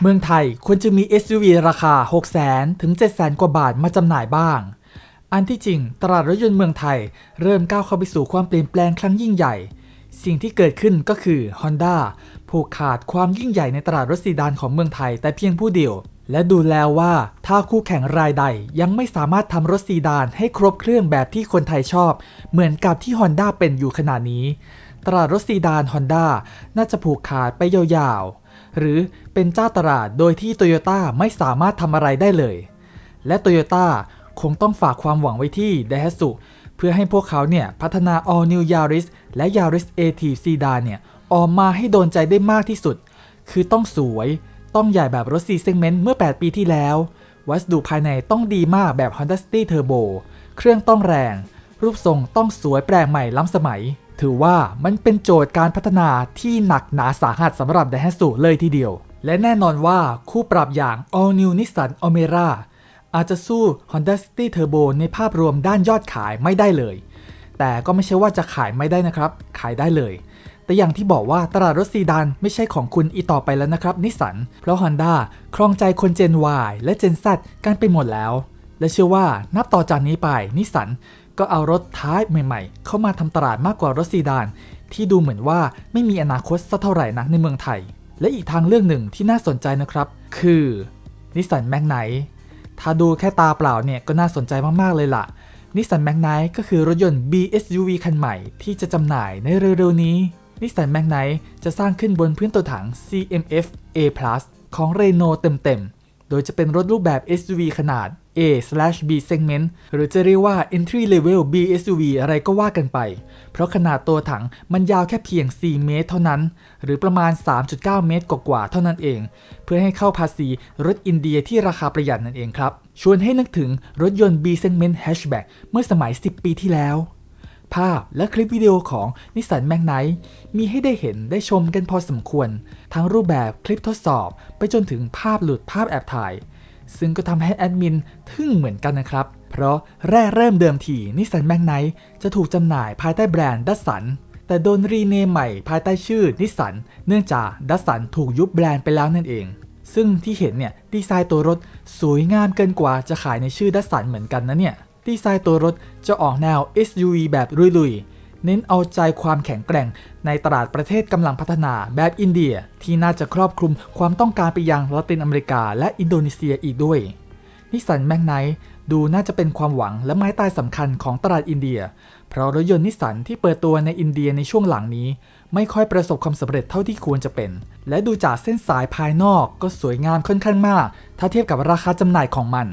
เมืองไทยควรจะมี SUV ราคา 6 0 0 0 0 ถึง700,000 กว่าบาทมาจำหน่ายบ้าง อันที่จริง ตลาดรถยนต์เมืองไทย เริ่มก้าวเข้าไปสู่ความเปลี่ยนแปลงครั้งยิ่งใหญ่ สิ่งที่เกิดขึ้นก็คือ Honda ผูกขาดความยิ่งใหญ่ในตลาดรถซีดานของเมืองไทยแต่เพียงผู้เดียว และดูแล้วว่าถ้าคู่แข่งรายใดยังไม่สามารถทำรถซีดานให้ครบเครื่องแบบที่คนไทยชอบ เหมือนกับที่ Honda เป็นอยู่ขณะนี้ ตลาดรถซีดาน Honda น่าจะผูกขาดไปยาวๆ หรือเป็นเจ้าตลาดโดยที่โตโยต้าไม่สามารถทำอะไรได้เลย และโตโยต้าคงต้องฝากความหวังไว้ที่ d a i h a t s u เพื่อให้พวกเขาเนี่ยพัฒนา All New Yaris และ Yaris ATV Sedan เนี่ยออกมาให้โดนใจได้มากที่สุด คือต้องสวย ต้องใหญ่แบบรถ C segment เมื่อ 8 ปีที่แล้ว วัสดุภายในต้องดีมากแบบ Honda City Turbo เครื่องต้องแรง รูปทรงต้องสวยแปลกใหม่ล้ำสมัย ถือว่ามันเป็นโจทย์การพัฒนาที่หนักหนาสาหัสสำหรับ d a i h a t s u เลยทีเดียว และแน่นอนว่าคู่ปรับอย่าง All New Nissan Almera อาจจะสู้ Honda City Turbo ในภาพรวมด้านยอดขายไม่ได้เลย แต่ก็ไม่ใช่ว่าจะขายไม่ได้นะครับ ขายได้เลย แต่อย่างที่บอกว่าตลาดรถซีดานไม่ใช่ของคุณอีต่อไปแล้วนะครับนิสสัน เพราะ Honda ครองใจคนเจน Y และเจน Z กันไปหมดแล้ว และเชื่อว่านับต่อจากนี้ไปนิสสัน ก็เอารถท้ายใหม่ ๆ เข้ามาทำตลาดมากกว่ารถซีดาน ที่ดูเหมือนว่าไม่มีอนาคตสักเท่าไหร่นักในเมืองไทย และอีกทางเรื่องหนึ่งที่น่าสนใจนะครับ คือนิสสันแมกไนถ้าดูแค่ตาเปล่าเนี่ยก็น่าสนใจมากๆเลยล่ะนิสสันแมกไนก็คือรถยนต์ BSUV คันใหม่ที่จะจำหน่ายในเร็วๆนี้นิสสันแมกไนจะสร้างขึ้นบนพื้นตัวถัง CMF A+ ของ Renault เต็มๆ โดยจะเป็นรถรูปแบบ SUV ขนาด A/B segment หรือจะเรียกว่า entry level BSUV อะไรก็ว่ากันไป เพราะขนาดตัวถังมันยาวแค่เพียง 4 เมตรเท่านั้น หรือประมาณ 3.9 เมตรกว่าๆเท่านั้นเอง เพื่อให้เข้าภาษีรถอินเดียที่ราคาประหยัดนั่นเองครับ ชวนให้นึกถึงรถยนต์ B segment hatchback เมื่อสมัย 10 ปีที่แล้ว ภาพและคลิปวิดีโอของนิสสันแมกไนมีให้ได้เห็นได้ชมกันพอสมควร ทั้งรูปแบบคลิปทดสอบ ไปจนถึงภาพหลุดภาพแอบถ่าย ซึ่งก็ทำให้แอดมินทึ่งเหมือนกันนะครับ เพราะแรกเริ่มเดิมทีนิสสันแมกไนจะถูกจำหน่ายภายใต้แบรนด์ดัสสันแต่โดนรีเนมใหม่ภายใต้ชื่อนิสสันเนื่องจากดัสสันถูกยุบแบรนด์ไปแล้วนั่นเอง ซึ่งที่เห็นเนี่ยดีไซน์ตัวรถสวยงามเกินกว่าจะขายในชื่อดัสสันเหมือนกันนะเนี่ยดีไซน์ตัวรถจะออกแนว SUV แบบลุยๆ เน้นเอาใจความแข็งแกร่ง ในตลาดประเทศกำลังพัฒนาแบบอินเดียที่น่าจะครอบคลุมความต้องการไปยังละตินอเมริกาและอินโดนีเซียอีกด้วย นิสสันแมกไนดูน่าจะเป็นความหวังและไม้ตายสำคัญของตลาดอินเดีย เพราะรถยนต์นิสสันที่เปิดตัวในอินเดียในช่วงหลังนี้ ไม่ค่อยประสบความสำเร็จเท่าที่ควรจะเป็น และดูจากเส้นสายภายนอกก็สวยงามค่อนข้างมาก ถ้าเทียบกับราคาจำหน่ายของมัน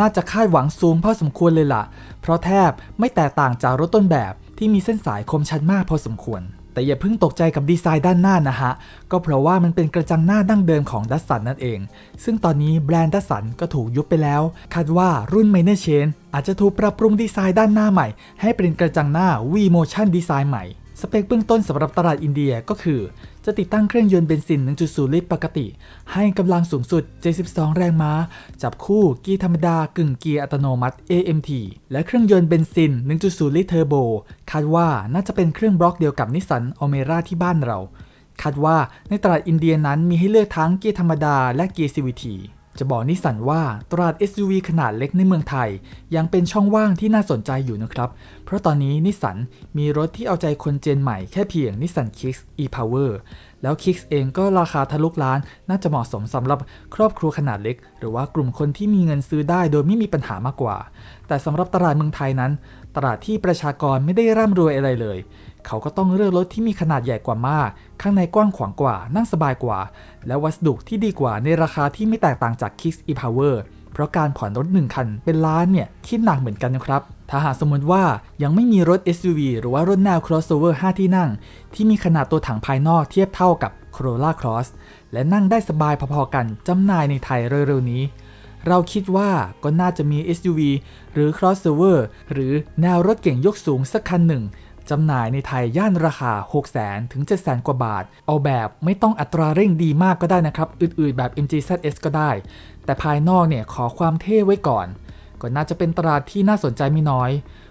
น่าจะคาดหวังสูงพอสมควรเลยล่ะ เพราะแทบไม่แตกต่างจากรถต้นแบบ ที่มีเส้นสายคมชัดมากพอสมควร แต่อย่าเพิ่งตกใจกับดีไซน์ด้านหน้านะฮะ ก็เพราะว่ามันเป็นกระจังหน้าดั้งเดิมของดัสสันนั่นเอง ซึ่งตอนนี้แบรนด์ดัสสันก็ถูกยุบไปแล้ว คาดว่ารุ่น Minor Chain อาจจะถูกปรับปรุงดีไซน์ด้านหน้าใหม่ ให้เป็นกระจังหน้า V Motion Design ใหม่ สเปคเบื้องต้นสำหรับตลาดอินเดียก็คือ จะติดตั้งเครื่องยนต์เบนซิน 1.0 ลิตรปกติ ให้กำลังสูงสุด 72 แรงม้า จับคู่เกียร์ธรรมดากึ่งเกียร์อัตโนมัติ AMT และเครื่องยนต์เบนซิน 1.0 ลิตรเทอร์โบ คาดว่าน่าจะเป็นเครื่องบล็อกเดียวกับนิสสันอเมราที่บ้านเรา คาดว่าในตลาดอินเดียนั้นมีให้เลือกทั้งเกียร์ธรรมดาและเกียร์ CVT จะบอกนิสสันว่าตลาด SUV ขนาดเล็กในเมืองไทย ยังเป็นช่องว่างที่น่าสนใจอยู่นะครับ เพราะตอนนี้นิสสันมีรถที่เอาใจคนเจนใหม่แค่เพียงนิสสัน Kicks e-Power แล้ว Kicks เองก็ราคาทะลุล้านน่าจะเหมาะสมสำหรับครอบครัวขนาดเล็ก หรือว่ากลุ่มคนที่มีเงินซื้อได้โดยไม่มีปัญหามากกว่า แต่สำหรับตลาดเมืองไทยนั้น ตลาดที่ประชากรไม่ได้ร่ำรวยอะไรเลย เขาก็ต้องเลือกรถที่มีขนาดใหญ่กว่ามาก ข้างในกว้างขวางกว่า นั่งสบายกว่า และวัสดุที่ดีกว่าในราคาที่ไม่แตกต่างจาก Kicks e-Power เพราะการผ่อนรถ 1 คันเป็นล้านเนี่ยคิดหนักเหมือนกันนะครับ ถ้าหากสมมติว่ายังไม่มีรถ SUV หรือว่ารถแนว crossover 5 ที่นั่ง ที่มีขนาดตัวถังภายนอกเทียบเท่ากับ Corolla Cross และนั่งได้สบายพอๆกันจำหน่ายในไทยเร็วๆนี้ เราคิดว่าก็น่าจะมี SUV หรือ crossover หรือแนวรถเก่งยกสูงสักคันหนึ่งจำหน่ายในไทยย่านราคา 600,000ถึง700,000 กว่าบาท เอาแบบไม่ต้องอัตราเร่งดีมากก็ได้นะครับ อื่นๆแบบ MG ZS ก็ได้ แต่ภายนอกเนี่ยขอความเท่ไว้ก่อน ก็น่าจะเป็นตลาดที่น่าสนใจไม่น้อย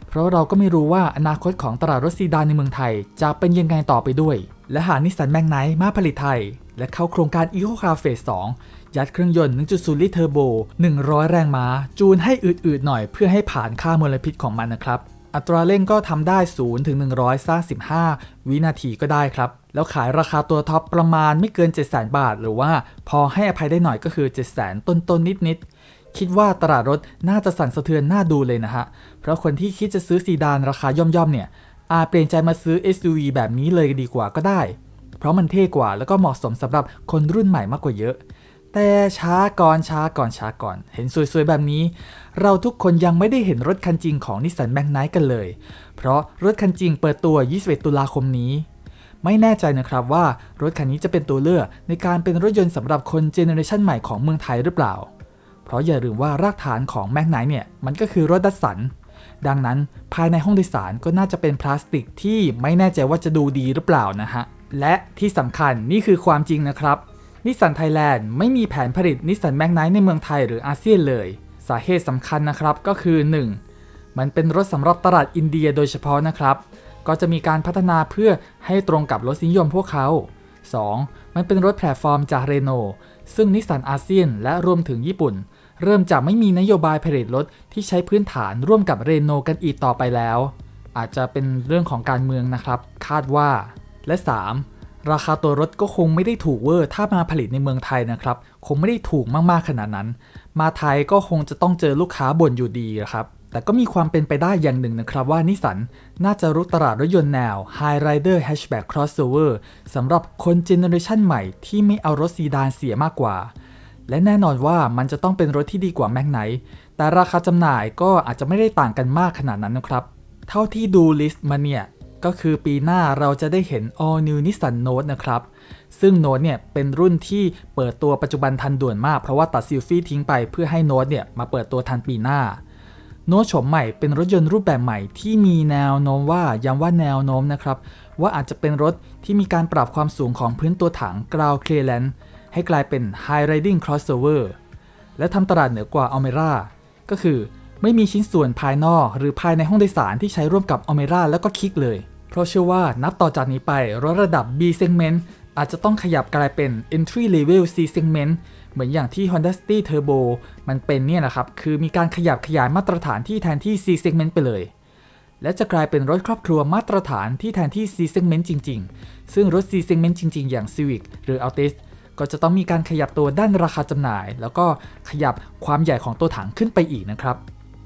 เพราะเราก็ไม่รู้ว่าอนาคตของตลาดรถซีดานในเมืองไทย จะเป็นยังไงต่อไปด้วย และหากนิสสันแมกไนท์มาผลิตไทย และเข้าโครงการ Eco Car Phase 2 ยัดเครื่องยนต์ 1.0 ลิตรเทอร์โบ 100 แรงม้า จูนให้อืดๆหน่อยเพื่อให้ผ่านค่ามลพิษของมันนะครับ อัตราเร่งก็ทำได้ 0 ถึง100ซ่า15วินาทีก็ได้ครับ แล้วขายราคาตัวท็อปประมาณไม่เกิน 700,000บาท หรือว่าพอให้อภัยได้หน่อยก็คือ 700,000ต้นๆนิดๆคิดว่าตลาดรถน่าจะสั่นสะเทือนน่าดูเลยนะฮะ เพราะคนที่คิดจะซื้อซีดานราคาย่อมๆเนี่ย อาจเปลี่ยนใจมาซื้อ SUV แบบนี้เลยดีกว่าก็ได้ เพราะมันเท่กว่าแล้วก็เหมาะสมสำหรับคนรุ่นใหม่มากกว่าเยอะ แต่ช้าก่อนช้าก่อนช้าก่อน เห็นสวยๆ แบบนี้ เราทุกคนยังไม่ได้เห็นรถคันจริงของนิสสันแมกไนท์กันเลย เพราะรถคันจริงเปิดตัว 21 ตุลาคมนี้ ไม่แน่ใจนะครับว่ารถคันนี้จะเป็นตัวเลือกในการเป็นรถยนต์สำหรับคนเจเนอเรชันใหม่ของเมืองไทยหรือเปล่า เพราะอย่าลืมว่ารากฐานของแมกไนเนี่ยมันก็คือรถดัสสันดังนั้นภายในห้องโดยสารก็น่าจะเป็นพลาสติกที่ไม่แน่ใจว่าจะดูดีหรือเปล่านะฮะและที่สำคัญนี่คือความจริงนะครับ นิสสันไทยแลนด์ไม่มีแผนผลิตนิสสันแมกไนในเมืองไทยหรืออาเซียนเลย สาเหตุสำคัญนะครับก็คือ 1. มันเป็นรถสำหรับตลาดอินเดียโดยเฉพาะนะครับ ก็จะมีการพัฒนาเพื่อให้ตรงกับรสนิยมพวกเขา 2. มันเป็นรถแพลตฟอร์มจากเรโนซึ่งนิสสันอาเซียนและรวมถึงญี่ปุ่น เริ่มจากไม่มีนโยบายผลิตรถที่ใช้พื้นฐานร่วมกับเรโนกันอีกต่อไปแล้ว อาจจะเป็นเรื่องของการเมืองนะครับ คาดว่า และ 3. ราคาตัวรถก็คงไม่ได้ถูกเวอร์ ถ้ามาผลิตในเมืองไทยนะครับ คงไม่ได้ถูกมากๆขนาดนั้น มาไทยก็คงจะต้องเจอลูกค้าบ่นอยู่ดีนะครับ แต่ก็มีความเป็นไปได้อย่างหนึ่งนะครับว่านิสสันน่าจะรุกตลาดรถยนต์แนว High Rider Hatchback Crossover สำหรับคนเจเนอเรชันใหม่ที่ไม่เอารถซีดานเสียมากกว่า และแน่นอนว่ามันจะต้องเป็นรถที่ดีกว่าแม็กไนแต่ราคาจำหน่ายก็อาจจะไม่ได้ต่างกันมากขนาดนั้นนะครับ เท่าที่ดูลิสต์มาเนี่ย ก็คือปีหน้าเราจะได้เห็น All New Nissan Note นะครับ ซึ่ง Note เนี่ยเป็นรุ่นที่เปิดตัวปัจจุบันทันด่วนมาก เพราะว่าตัดซิลฟี่ทิ้งไปเพื่อให้ Note เนี่ยมาเปิดตัวทันปีหน้าโน้ตโฉมใหม่เป็นรถยนต์รูปแบบใหม่ที่มีแนวโน้มว่าย้ำว่าแนวโน้มนะครับ ว่าอาจจะเป็นรถที่มีการปรับความสูงของพื้นตัวถัง ground clearance ให้กลายเป็น high riding crossover และทำตลาดเหนือกว่า Almera ก็คือไม่มีชิ้นส่วนภายนอกหรือภายในห้องโดยสารที่ใช้ร่วมกับ Almera แล้วก็คิกเลย เพราะเชื่อว่านับต่อจากนี้ไปรถระดับ B segment อาจจะต้องขยับกลายเป็น entry level C segment เหมือนอย่างที่ Honda City Turbo มันเป็นเนี่ยนะครับ คือมีการขยับขยายมาตรฐานที่แทนที่ C segment ไปเลย และจะกลายเป็นรถครอบครัวมาตรฐานที่แทนที่ C segment จริง ๆ ซึ่งรถ C segment จริง ๆ อย่าง Civic หรือ Altis ก็จะต้องมีการขยับตัวด้านราคาจำหน่าย แล้วก็ขยับความใหญ่ของตัวถังขึ้นไปอีกนะครับ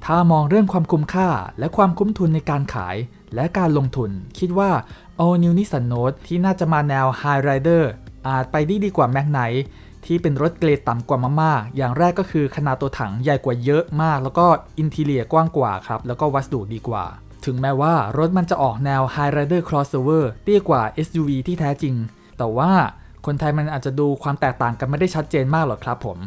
ถ้ามองเรื่องความคุ้มค่าและความคุ้มทุนในการขาย และการลงทุน คิดว่า All New Nissan Note ที่น่าจะมาแนว High Rider อาจไปได้ดีกว่า Max Knight ที่เป็นรถเกรดต่ำกว่ามากๆ อย่างแรกก็คือขนาดตัวถังใหญ่กว่าเยอะมาก แล้วก็อินทีเลียกว้างกว่าครับ แล้วก็วัสดุดีกว่า ถึงแม้ว่ารถมันจะออกแนว High Rider Crossover เตี้ยกว่า SUV ที่แท้จริง แต่ว่าคนไทยมันอาจจะดูความแตกต่างกันไม่ได้ชัดเจนมากหรอกครับผม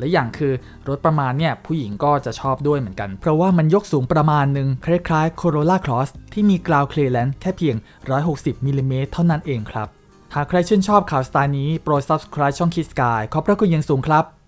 และอย่างคือรถประมาณเนี่ยผู้หญิงก็จะชอบด้วยเหมือนกัน เพราะว่ามันยกสูงประมาณหนึ่งคล้ายๆ Corolla Cross ที่มี ground clearance แค่เพียง 160มิลลิเมตรเท่านั้นเองครับ หากใครชื่นชอบข่าวสไตล์นี้โปรด subscribe ช่อง Kids Sky ขอบพระคุณอย่างสูงครับ